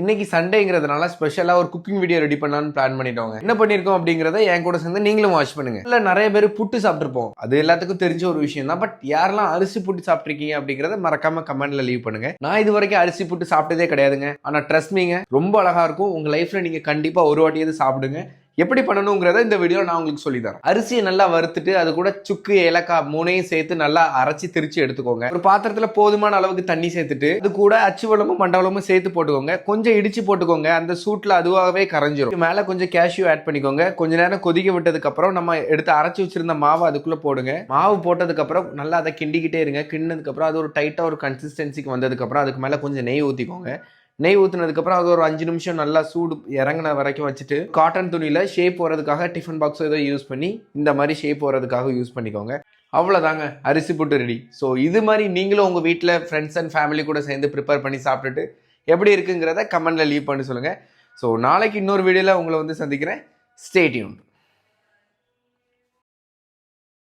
இன்னைக்கு சண்டேங்கிறதுனால ஸ்பெஷலாக ஒரு குக்கிங் வீடியோ ரெடி பண்ணலாம்னு பிளான் பண்ணிட்டோங்க என்ன பண்ணியிருக்கோம் அப்படிங்கிறத என் கூட சேர்ந்து நீங்களும் வாட்ச் பண்ணுங்க. இல்லை நிறைய பேர் புட்டு சாப்பிட்ருப்போம் அது எல்லாத்துக்கும் தெரிஞ்ச ஒரு விஷயம் தான். பட் யாரெல்லாம் அரிசி புட்டு சாப்பிட்ருக்கீங்க அப்படிங்கிறத மறக்காம கமெண்ட்ல லீவ் பண்ணுங்க. நான் இது வரைக்கும் அரிசி புட்டு சாப்பிட்டதே கிடையாதுங்க. ஆனால் ட்ரஸ்ட் மீங்க ரொம்ப அழகா இருக்கும். உங்க லைஃப்ல நீங்க கண்டிப்பா ஒரு வாட்டியாவது சாப்பிடுங்க. எப்படி பண்ணணுங்கிறத இந்த வீடியோ நான் உங்களுக்கு சொல்லி தரேன் அரிசியை நல்லா வறுத்துட்டு அது கூட சுக்கு ஏலக்காய் மூணையும் சேர்த்து நல்லா அரைச்சி திரிச்சு எடுத்துக்கோங்க. ஒரு பாத்திரத்தில் போதுமான அளவுக்கு தண்ணி சேர்த்துட்டு அது கூட அச்சுவலமும் மண்டவளமும் சேர்த்து போட்டுக்கோங்க. கொஞ்சம் இடிச்சு போட்டுக்கோங்க. அந்த சூட்ல அதுவாகவே கரைஞ்சிரும். மேலே கொஞ்சம் கேஷ்யூ ஆட் பண்ணிக்கோங்க. கொஞ்ச நேரம் கொதிக்க விட்டதுக்கு அப்புறம் நம்ம எடுத்து அரைச்சி வச்சிருந்த மாவு அதுக்குள்ள போடுங்க. மாவு போட்டதுக்கு அப்புறம் நல்லா அதை கிண்டிக்கிட்டே இருங்க. கிண்டினதுக்கு அப்புறம் அது ஒரு டைட்டா ஒரு கன்சிஸ்டன்சிக்கு வந்ததுக்கு அப்புறம் அதுக்கு மேலே கொஞ்சம் நெய் ஊற்றிக்கோங்க நெய் ஊத்துனதுக்கப்புறம் அது ஒரு அஞ்சு நிமிஷம் நல்லா சூடு இறங்கின வரைக்கும் வச்சுட்டு காட்டன் துணியில் ஷேப் போகிறதுக்காக டிஃபன் பாக்ஸ் ஏதோ யூஸ் பண்ணி இந்த மாதிரி ஷேப் போகிறதுக்காக யூஸ் பண்ணிக்கோங்க. அவ்வளோதாங்க அரிசி புட்டு ரெடி ஸோ இது மாதிரி நீங்களும் உங்கள் வீட்டில் ஃப்ரெண்ட்ஸ் அண்ட் ஃபேமிலி கூட சேர்ந்து ப்ரிப்பேர் பண்ணி சாப்பிட்டுட்டு எப்படி இருக்குங்கிறத கமெண்டில் லீவ் பண்ணி சொல்லுங்கள் ஸோ நாளைக்கு இன்னொரு வீடியோவில் உங்களை வந்து சந்திக்கிறேன். ஸ்டேட்யூன்